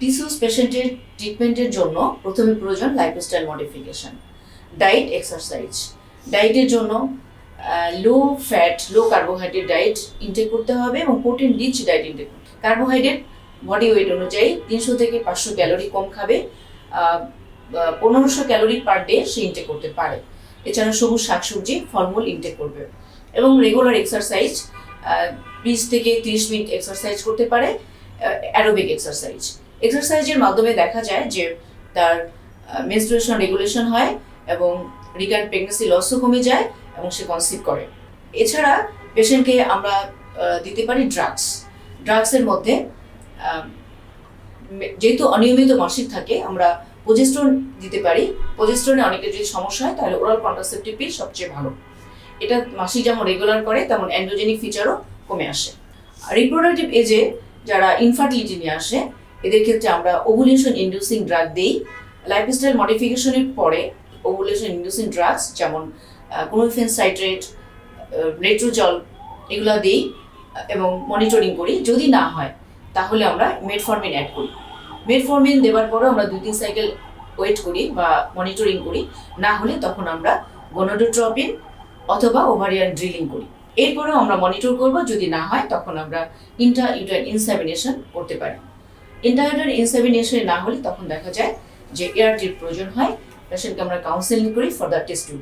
টিসুস পেশেন্টের ট্রিটমেন্টের জন্য প্রথমে প্রয়োজন লাইফস্টাইল মডিফিকেশন ডায়েট এক্সারসাইজ ডায়েটের জন্য low fat low carbohydrate diet intake করতে হবে এবং protein rich diet intake carbohydrate body weight অনুযায়ী তিনশো থেকে পাঁচশো ক্যালোরি কম খাবে পনেরোশো ক্যালোরি পার ডে সে ইনটেক করতে পারে। এছাড়া সবুজ শাকসবজি ফলমূল ইনটেক করবে। এবং রেগুলার এক্সারসাইজ বিশ থেকে তিরিশ মিনিট এক্সারসাইজ করতে পারে অ্যারোবিক এক্সারসাইজ এক্সারসাইজের মাধ্যমে দেখা যায় যে তার মেনস্ট্রুয়েশন রেগুলেশন হয় এবং রিকার্ড প্রেগনেন্সি লসও কমে যায় এবং সে কনসিভ করে। এছাড়া পেশেন্টকে আমরা দিতে পারি ড্রাগস ড্রাগসের মধ্যে যেহেতু অনিয়মিত মাসিক থাকে, আমরা প্রজেস্ট্রন দিতে পারি। প্রজেস্ট্রনে অনেকের যদি সমস্যা হয়, তাহলে ওরাল কন্ট্রাসেপটিভ পিল সবচেয়ে ভালো। এটা মাসিক যেমন রেগুলার করে, তেমন অ্যান্ড্রোজেনিক ফিচারও কমে আসে। রিপ্রোডাক্টিভ এজে যারা ইনফার্টিলিটি নিয়ে আসে এদের ক্ষেত্রে আমরা ওভুলেশন ইন্ডিউসিং ড্রাগ দিই। লাইফস্টাইল মডিফিকেশনের পরে ওভুলেশন ইন্ডিউসিং ড্রাগস যেমন কোনোফেন সাইট্রেট রেট্রোজল এগুলো দিই এবং মনিটরিং করি। যদি না হয়, তাহলে আমরা মেটফর্মিন অ্যাড করি। মেটফর্মিন দেওয়ার পরেও আমরা দুই তিন সাইকেল ওয়েট করি বা মনিটরিং করি। না হলে তখন আমরা গনোডোট্রপিন অথবা ওভারিয়ান ড্রিলিং করি। এরপরেও আমরা মনিটর করব। যদি না হয়, তখন আমরা ইন্টা ইউটার ইনসাবিনেশন করতে পারি। ইন্টা ইনসেমিনেশনে না হলে তখন দেখা যায় যে এআরটির প্রয়োজন হয়। পেশেন্টকে আমরা কাউন্সেলিং করি ফর দ্য টেস্ট টিউব